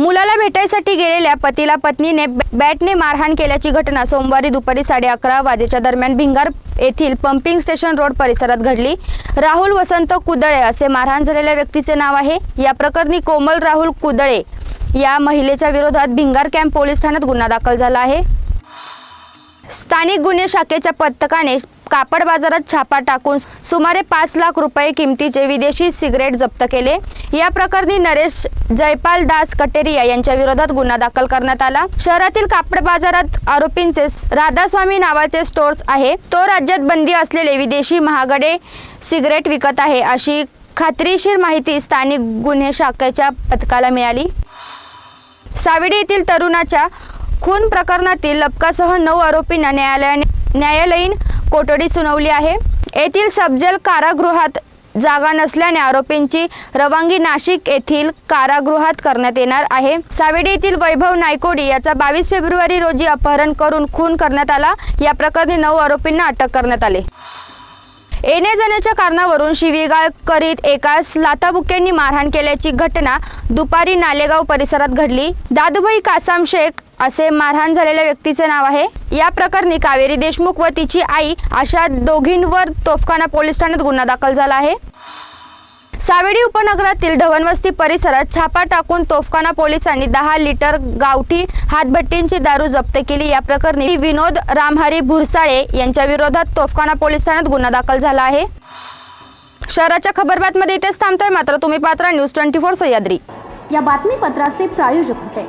मुलाला भेटायसाठी गेलेल्या पतीला पत्नीने बॅटने मारहाण केल्याची घटना सोमवारी दुपारी साडे अकरा वाजेच्या दरम्यान भिंगार येथील पंपिंग स्टेशन रोड परिसरात घडली. राहुल वसंत कुदळे असे मारहाण झालेल्या व्यक्तीचे नाव आहे. या प्रकरणी कोमल राहुल कुदळे या महिलेच्या विरोधात भिंगार कॅम्प पोलीस ठाण्यात गुन्हा दाखल झाला आहे. स्थानिक गुन्हे शाखेच्या पथकाने कापड बाजारात छापा टाकून सुमारे पाच लाख रुपये किमतीचे विदेशी सिगरेट जप्त केले. या प्रकरणी नरेश जयपाल दास कटेरिया यांच्या विरोधात गुन्हा दाखल करण्यात आला. शहरातील कापड बाजारात आरोपींचे राधास्वामी नावाचे स्टोर्स आहे. तो राज्यात बंदी असलेले विदेशी महागडे सिगरेट विकत आहे अशी खात्रीशीर माहिती स्थानिक गुन्हे शाखेच्या पथकाला मिळाली. सावेडी येथील तरुणाच्या खून प्रकरणातील लपकासह नऊ आरोपींना न्यायालयाने न्यायालयीन कोठडी सुनावली आहे. येथील सबजेल कारागृहात जागा नसल्याने आरोपींची रवानगी नाशिक येथील कारागृहात करण्यात येणार आहे. सावेडी येथील वैभव नायकोडी याचा बावीस फेब्रुवारी रोजी अपहरण करून खून करण्यात आला. या प्रकरणी नऊ आरोपींना अटक करण्यात आले. येण्या जाण्याच्या कारणावरून शिवीगाळ करीत एकास लाताबुक्यांनी मारहाण केल्याची घटना दुपारी नालेगाव परिसरात घडली. दादुभाई कासाम शेख असे मारहाण झालेल्या व्यक्तीचे नाव आहे. या प्रकरणी कावेरी देशमुख व तिची आई अशा दोघींवर तोफखाना पोलीस ठाण्यात गुन्हा दाखल झाला आहे. सावेडी उपनगरातील ढवणवस्ती परिसरात छापा टाकून तोफखाना पोलिसांनी दहा लिटर गावठी हातभट्टींची दारू जप्त केली. या प्रकरणी विनोद रामहरी भुरसाळे यांच्या विरोधात तोफखाना पोलीस ठाण्यात गुन्हा दाखल झाला आहे. शहराच्या खबरबातमध्ये इथेच थांबतोय मात्र तुम्ही पात्र न्यूज ट्वेंटी फोर सह्याद्री. या बातमीपत्राचे प्रायोजक होते.